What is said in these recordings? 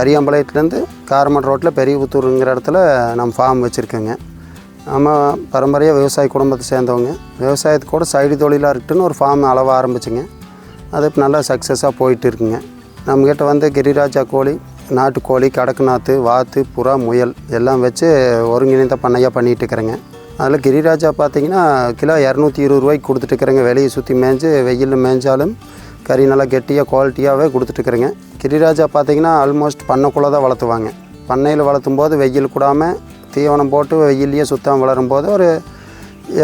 கரியாம்பாளையத்துலேருந்து காரமட் ரோட்டில் பெரியபுத்தூருங்கிற இடத்துல நம்ம ஃபார்ம் வச்சுருக்கோங்க. நம்ம பரம்பரையாக விவசாய குடும்பத்தை சேர்ந்தவங்க. விவசாயத்துக்கு கூட சைடு தொழிலாக இருக்குன்னு ஒரு ஃபார்ம் அளவாக ஆரம்பிச்சுங்க. அது இப்போ நல்லா சக்ஸஸாக போயிட்டு இருக்குங்க. நம்மக்கிட்ட வந்து கிரிராஜா கோழி நாட்டுக்கோழி கடக்குநாத்து வாத்து புறா முயல் எல்லாம் வச்சு ஒருங்கிணைந்த பண்ணையாக பண்ணிகிட்டு இருக்கிறேங்க. அதில் கிரிராஜா பார்த்தீங்கன்னா கிலோ இரநூத்தி இருபது ரூபாய்க்கு கொடுத்துட்டு இருக்கிறேங்க. வெளியே சுற்றி மேய்ஞ்சு வெயிலில் மேய்ஞ்சாலும் கறி நல்லா கெட்டியாக குவாலிட்டியாகவே கொடுத்துட்டுருக்குறேங்க. கிரிராஜா பார்த்தீங்கன்னா ஆல்மோஸ்ட் பண்ணைக்குள்ளே தான் வளர்த்துவாங்க. பண்ணையில் வளர்த்தும் போது வெயில் கூடாமல் தீவனம் போட்டு வெயிலையே சுத்தம் வளரும் போது ஒரு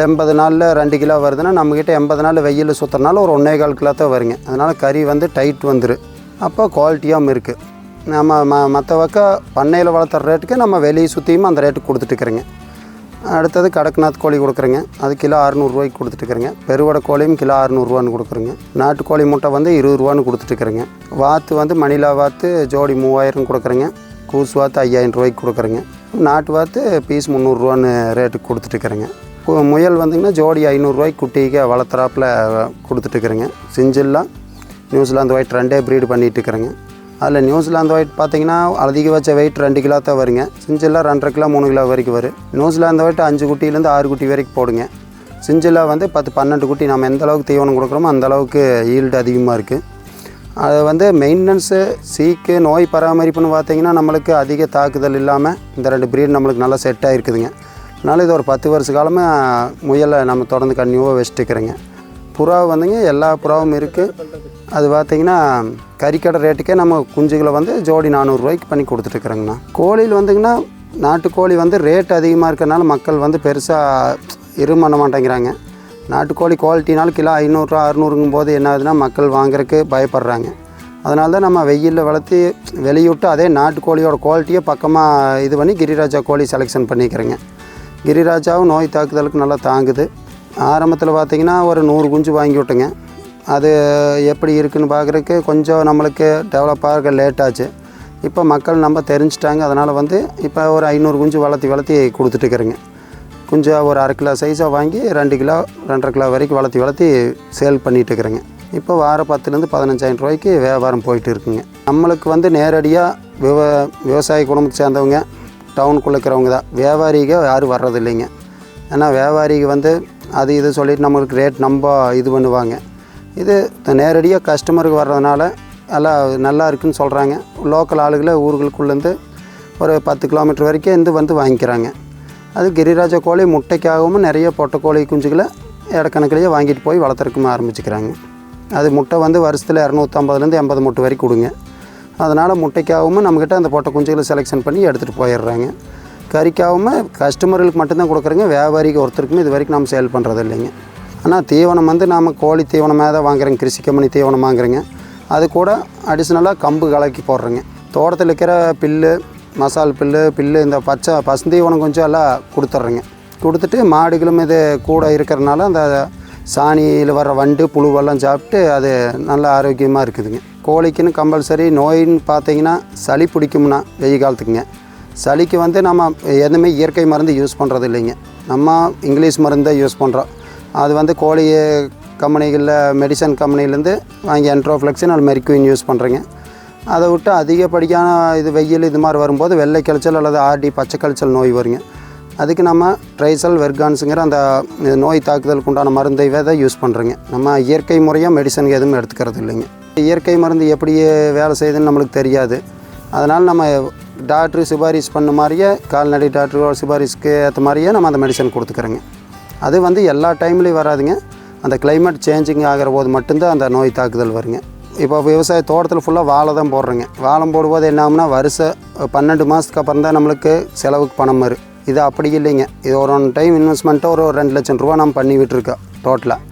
எண்பது நாளில் ரெண்டு கிலோ வருதுன்னா நம்மக்கிட்ட எண்பது நாள் வெயில் சுற்றுறனால ஒரு ஒன்றே கால் கிலோ தான் வருங்க. அதனால் கறி வந்து டைட் வந்துடும் அப்போ குவாலிட்டியாகவும் இருக்குது நம்ம ம மற்ற பக்கம் பண்ணையில் வளர்த்துற ரேட்டுக்கு நம்ம வெளியே சுற்றியும் அந்த ரேட்டுக்கு கொடுத்துட்டுருக்குறேங்க. அடுத்தது கடக்நாத் கோழி கொடுக்குறேங்க. அது கிலோ அறுநூறுவாய்க்கு கொடுத்துட்டுருக்குறேங்க. பெருவடை கோழியும் கிலோ அறுநூறுவான்னு கொடுக்குறேங்க. நாட்டுக்கோழி முட்டை வந்து இருபது ரூபான்னு கொடுத்துட்டுருக்குறேங்க. வாத்து வந்து மணிலா வாத்து ஜோடி மூவாயிரம் கொடுக்குறேங்க. கூசு வாத்து ஐயாயிரம் ரூபாய்க்கு கொடுக்குறேங்க. நாட்டு வாத்து பீஸ் முந்நூறுரூவான்னு ரேட்டுக்கு கொடுத்துட்டுருக்குறேங்க. முயல் வந்துங்கன்னா ஜோடி ஐநூறுரூவாய்க்கு குட்டிக்கு வளர்த்துறாப்புல கொடுத்துட்டுருக்குறேங்க. செஞ்சில்லாம் நியூசிலாந்து ஒயிட் ரெண்டே ப்ரீடு பண்ணிகிட்டு இருக்கிறேங்க அதில் நியூசிலாந்து ஒயிட் பார்த்தீங்கன்னா அதிகபட்ச வெயிட் ரெண்டு கிலோ தான் வருங்க. சிஞ்சில்லாம் ரெண்டரை கிலோ மூணு கிலோ வரைக்கும் வரும். நியூசிலாந்து ஒயிட் அஞ்சு குட்டியிலேருந்து ஆறு குட்டி வரைக்கும் போடுங்க. சிஞ்சில்லா வந்து பத்து பன்னெண்டு குட்டி நம்ம எந்த அளவுக்கு தீவனம் கொடுக்குறோமோ அந்த அளவுக்கு ஈல்டு அதிகமாக இருக்குது அது வந்து மெயின்டெனன்ஸு சீக்கு நோய் பராமரிப்புன்னு பார்த்தீங்கன்னா நம்மளுக்கு அதிக தாக்குதல் இல்லாமல் இந்த ரெண்டு ப்ரீட் நம்மளுக்கு நல்லா செட் ஆகிருக்குதுங்க அதனால் இது ஒரு பத்து வருஷ காலமாக முயலை நம்ம தொடர்ந்து கன்னியூவாக வச்சுட்டுக்கிறேங்க புறா வந்துங்க எல்லா புறாவும் இருக்குது அது பார்த்தீங்கன்னா கறிக்கடை ரேட்டுக்கே நம்ம குஞ்சுகளை வந்து ஜோடி நானூறுரூவாய்க்கு பண்ணி கொடுத்துட்ருக்குறோங்கண்ணா கோழியில் வந்துங்கன்னா நாட்டுக்கோழி வந்து ரேட் அதிகமாக இருக்கறனால மக்கள் வந்து பெருசாக இது பண்ண மாட்டேங்கிறாங்க. நாட்டுக்கோழி குவாலிட்டினால கிலோ ஐநூறுரூவா அறுநூறுங்கும் போது என்ன ஆகுதுன்னா மக்கள் வாங்குறதுக்கு பயப்படுறாங்க. அதனால தான் நம்ம வெயிலில் வளர்த்து வெளியிட்டு அதே நாட்டுக்கோழியோட குவாலிட்டியை பக்கமாக இது பண்ணி கிரிராஜா கோழி செலெக்ஷன் பண்ணிக்கிறேங்க. கிரிராஜாவும் நோய் தாக்குதலுக்கு நல்லா தாங்குது. ஆரம்பத்தில் பார்த்தீங்கன்னா ஒரு நூறு குஞ்சு வாங்கி விட்டுங்க. அது எப்படி இருக்குன்னு பார்க்குறதுக்கு கொஞ்சம் நம்மளுக்கு டெவலப் ஆக லேட் ஆச்சு. இப்போ மக்கள் நம்ம தெரிஞ்சிட்டாங்க. அதனால் வந்து இப்போ ஒரு ஐநூறு குஞ்சு வளர்த்தி வளர்த்தி கொடுத்துட்டுருக்குறேங்க கொஞ்சம் ஒரு அரை கிலோ சைஸாக வாங்கி ரெண்டு கிலோ ரெண்டரை கிலோ வரைக்கும் வளர்த்தி வளர்த்தி சேல் பண்ணிகிட்ருக்குறேங்க இருக்கிறேங்க. இப்போ வாரம் பத்துலேருந்து பதினஞ்சாயிரம் ரூபாய்க்கு வியாபாரம் போயிட்டு இருக்குங்க. நம்மளுக்கு வந்து நேரடியாக விவ விவசாய குடும்பத்தை சேர்ந்தவங்க டவுனுக்குள்ளே இருக்கிறவங்க தான். வியாபாரிக யாரும் வர்றது இல்லைங்க ஏன்னா வியாபாரிக்கு வந்து அது இது சொல்லிட்டு நம்மளுக்கு ரேட் நம்ம இது பண்ணுவாங்க. இது நேரடியாக கஸ்டமருக்கு வர்றதுனால எல்லாம் நல்லா இருக்குன்னு சொல்கிறாங்க லோக்கல் ஆளுகளை ஊர்களுக்குள்ளேருந்து ஒரு பத்து கிலோமீட்டர் வரைக்கும் இருந்து வந்து வாங்கிக்கிறாங்க. அது கிரிராஜ கோழி முட்டைக்காகவும் நிறைய பொட்டை கோழி குஞ்சுகளை இடக்கணக்கிலேயே வாங்கிட்டு போய் வளர்த்துறக்கும் ஆரம்பிச்சுக்கிறாங்க. அது முட்டை வந்து வருஷத்தில் இரநூத்தம்பதுலேருந்து எண்பது முட்டை வரைக்கும் கொடுங்க. அதனால் முட்டைக்காகவும் நம்மக்கிட்ட அந்த பொட்டை குஞ்சுகளை செலெக்ஷன் பண்ணி எடுத்துகிட்டு போயிடுறாங்க. கறிக்காகவும் கஸ்டமர்களுக்கு மட்டும்தான் கொடுக்குறேங்க வியாபாரிக்கு ஒருத்தருக்குமே இது வரைக்கும் நம்ம சேல் பண்ணுறது இல்லைங்க. ஆனால் தீவனம் வந்து நாம் கோழி தீவனமாக தான் வாங்குறேங்க கிருஷி கம்பெனி தீவனம் வாங்குறேங்க அது கூட அடிஷ்னலாக கம்பு கலக்கி போடுறேங்க. தோட்டத்தில் இருக்கிற பில்லு மசால் பில்லு பில்லு இந்த பச்சை பசுந்தீவனம் கொஞ்சம் எல்லாம் கொடுத்துட்றேங்க. கொடுத்துட்டு மாடுகளும் இது கூட இருக்கிறனால அந்த சாணியில் வர்ற வண்டு புழுவெல்லாம் சாப்பிட்டு அது நல்ல ஆரோக்கியமாக இருக்குதுங்க. கோழிக்குன்னு கம்பல்சரி நோயின்னு பார்த்தீங்கன்னா சளி பிடிக்கும்னா வெயில் காலத்துக்குங்க. சளிக்கு வந்து நம்ம எதுவுமே இயற்கை மருந்து யூஸ் பண்ணுறது இல்லைங்க நம்ம இங்கிலீஷ் மருந்து தான் யூஸ் பண்ணுறோம் அது வந்து கோழி கம்பெனிகளில் மெடிசன் கம்பெனிலேருந்து வாங்கி என்ட்ரோஃப்ளெக்ஸின் அல்ல மெரிக்யூன் யூஸ் பண்ணுறேங்க அதை விட்டு அதிகப்படியான இது வெயில் இது மாதிரி வரும்போது வெள்ளை கழிச்சல் அல்லது ஆர்டி பச்சை கழிச்சல் நோய் வருங்க. அதுக்கு நம்ம ட்ரைசல் வெர்கான்ஸுங்கிற அந்த நோய் தாக்குதலுக்கு உண்டான மருந்தை தான் யூஸ் பண்ணுறோங்க நம்ம இயற்கை முறையாக மெடிசன் எதுவும் எடுத்துக்கிறது இல்லைங்க. இயற்கை மருந்து எப்படி வேலை செய்யுதுன்னு நம்மளுக்கு தெரியாது. அதனால் நம்ம டாக்டரு சிபாரிஸ் பண்ண மாதிரியே கால்நடை டாக்டரோட சிபாரிஸ்க்கு ஏற்ற மாதிரியே நம்ம அந்த மெடிசன் கொடுத்துக்கிறோங்க. அது வந்து எல்லா டைம்லேயும் வராதுங்க. அந்த கிளைமேட் சேஞ்சிங் ஆகிற போது மட்டும்தான் அந்த நோய் தாக்குதல் வருங்க. இப்போ விவசாய தோட்டத்தில் ஃபுல்லாக வாழை தான் போடுறோங்க. வாழம் போடும்போது என்ன ஆகும்னா வருஷம் பன்னெண்டு மாதத்துக்கு அப்புறம் தான் நம்மளுக்கு செலவுக்கு பணம் வரும். இது அப்படி இல்லைங்க. இது ஒரு ஒன் டைம் இன்வெஸ்ட்மெண்ட்டை ஒரு ரெண்டு லட்சம் ரூபா நம்ம பண்ணி விட்டுருக்கோம் டோட்டலாக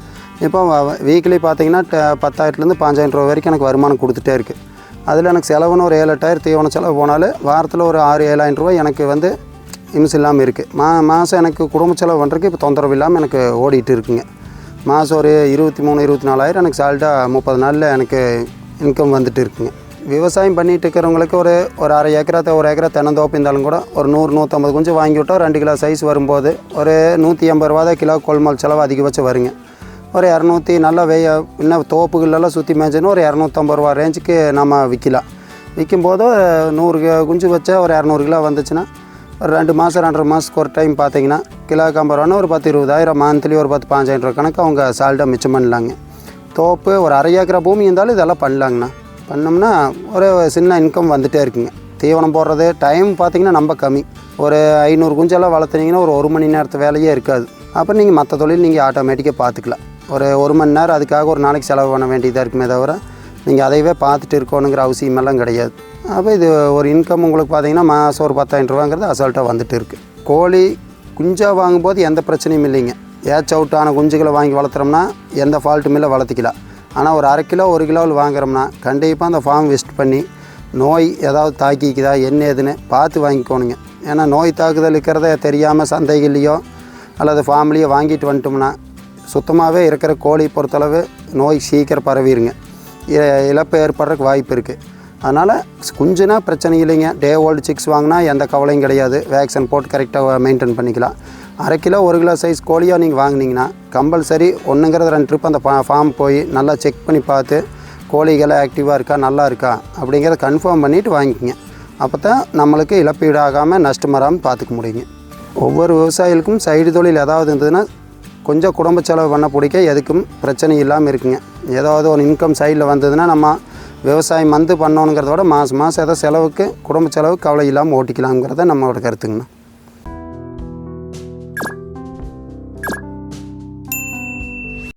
இப்போ வீக்லி பார்த்தீங்கன்னா பத்தாயிரத்துலேருந்து பாஞ்சாயிரம் ரூபா வரைக்கும் எனக்கு வருமானம் கொடுத்துட்டே இருக்குது அதில் எனக்கு செலவுன்னு ஒரு ஏழு எட்டாயிரம் தீவன செலவு போனாலும் வாரத்தில் ஒரு ஆறு ஏழாயிரம் ரூபாய் எனக்கு வந்து இம்ஸ் இல்லாமல் இருக்குது மா மாதம் எனக்கு குடும்ப செலவு பண்ணுறதுக்கு இப்போ தொந்தரவு இல்லாமல் எனக்கு ஓடிட்டு இருக்குங்க. மாதம் ஒரு இருபத்தி மூணு இருபத்தி நாலாயிரம் எனக்கு சால்ட்டாக முப்பது நாளில் எனக்கு இன்கம் வந்துட்டு இருக்குங்க. விவசாயம் பண்ணிட்டு இருக்கிறவங்களுக்கு ஒரு ஒரு அரை ஏக்கரா த- ஒரு ஏக்கரா தென்னந்தோப்பு இருந்தாலும் கூட ஒரு நூறு நூற்றம்பது குஞ்சு வாங்கி விட்டால் ரெண்டு கிலோ சைஸ் வரும்போது ஒரு நூற்றி ஐம்பது ரூபா தான் கிலோ கொள்முதல் செலவு அதிகபட்சம் வருங்க. ஒரு இரநூத்தி நல்லா வெய இன்னும் தோப்புகளெல்லாம் சுற்றி மேய்ச்சோன்னா ஒரு இரநூத்தம்பது ரூபா ரேஞ்சுக்கு நம்ம விற்கலாம் விற்கும்போது நூறு குஞ்சு வச்சா ஒரு இரநூறு கிலோ வந்துச்சுன்னா ஒரு ரெண்டு மாதம் ரெண்டரை மாதத்துக்கு ஒரு டைம் பார்த்தீங்கன்னா கிலோ ஐம்பது ஒரு பத்து இருபதாயிரம் மந்த்லி ஒரு பத்து பாஞ்சாயிரம் ரூபா கணக்கு அவங்க சால்ட்டாக மிச்சம் பண்ணலாங்க. தோப்பு ஒரு அரை ஏக்கரா பூமி இருந்தாலும் இதெல்லாம் பண்ணலாங்கண்ணா. பண்ணோம்னா ஒரு சின்ன இன்கம் வந்துகிட்டே இருக்குங்க. தீவனம் போடுறது டைம் பார்த்தீங்கன்னா ரொம்ப கம்மி. ஒரு ஐநூறு குஞ்செல்லாம் வளர்த்துனீங்கன்னா ஒரு ஒரு மணி நேரத்து வேலையே இருக்காது. அப்புறம் நீங்கள் மற்ற தொழில் நீங்கள் ஆட்டோமேட்டிக்காக பார்த்துக்கலாம் ஒரு ஒரு மணி நேரம் அதுக்காக ஒரு நாளைக்கு செலவு பண்ண வேண்டியதாக இருக்குமே தவிர நீங்கள் அதையவே பார்த்துட்டு இருக்கணுங்கிற அவசியமெல்லாம் கிடையாது. அப்போ இது ஒரு இன்கம் உங்களுக்கு பார்த்தீங்கன்னா மாதம் ஒரு பத்தாயிரம் ரூபாங்கிறது அசால்ட்டாக வந்துட்டு இருக்குது கோழி குஞ்சாக வாங்கும்போது எந்த பிரச்சனையும் இல்லைங்க. ஏச் அவுட்டான குஞ்சுகளை வாங்கி வளர்த்துறோம்னா எந்த ஃபால்ட்டும் இல்லை வளர்த்திக்கலாம். ஆனால் ஒரு அரை கிலோ ஒரு கிலோவில் வாங்குறோம்னா கண்டிப்பாக அந்த ஃபார்ம் வெஸ்ட் பண்ணி நோய் ஏதாவது தாக்கிக்குதா என்ன ஏதுன்னு பார்த்து வாங்கிக்கோணுங்க. ஏன்னா நோய் தாக்குதல் இருக்கிறத தெரியாமல் சந்தைகள்லையோ அல்லது ஃபார்ம்லேயோ வாங்கிட்டு வந்துட்டோம்னா சுத்தமாகவே இருக்கிற கோழி பொறுத்தளவு நோய் சீக்கிரம் பரவிடுங்க இ- இழப்பு ஏற்படுறதுக்கு வாய்ப்பு இருக்குது அதனால் குஞ்சுனா பிரச்சனை இல்லைங்க. டே ஓல்டு சிக்ஸ் வாங்கினா எந்த கவலையும் கிடையாது. வேக்சின் போட்டு கரெக்டாக மெயின்டைன் பண்ணிக்கலாம். அரை கிலோ ஒரு கிலோ சைஸ் கோழியாக நீங்கள் வாங்குனீங்கன்னா கம்பல்சரி ஒன்றுங்கிறது ரெண்டு ட்ரிப் அந்த ஃபார்ம் போய் நல்லா செக் பண்ணி பார்த்து கோழிகளை ஆக்டிவாக இருக்கா நல்லா இருக்கா அப்படிங்கிறத கன்ஃபார்ம் பண்ணிவிட்டு வாங்கிக்கோங்க. அப்போ தான் நம்மளுக்கு இழப்பீடாகாமல் நஷ்டம் வராமல் பார்த்துக்க முடியுங்க. ஒவ்வொரு விவசாயிகளுக்கும் சைடு தொழில் ஏதாவது இருந்ததுன்னா கொஞ்சம் குடும்ப செலவு பண்ண பிடிக்க எதுக்கும் பிரச்சனை இல்லாமல் இருக்குங்க. ஏதாவது ஒரு இன்கம் சைடில் வந்ததுன்னா நம்ம விவசாயம் வந்து பண்ணணுங்கிறத விட மாதம் மாதம் ஏதோ செலவுக்கு குடும்ப செலவு கவலை இல்லாமல் ஓட்டிக்கலாங்கிறத நம்மளோட கருத்துங்கண்ணா.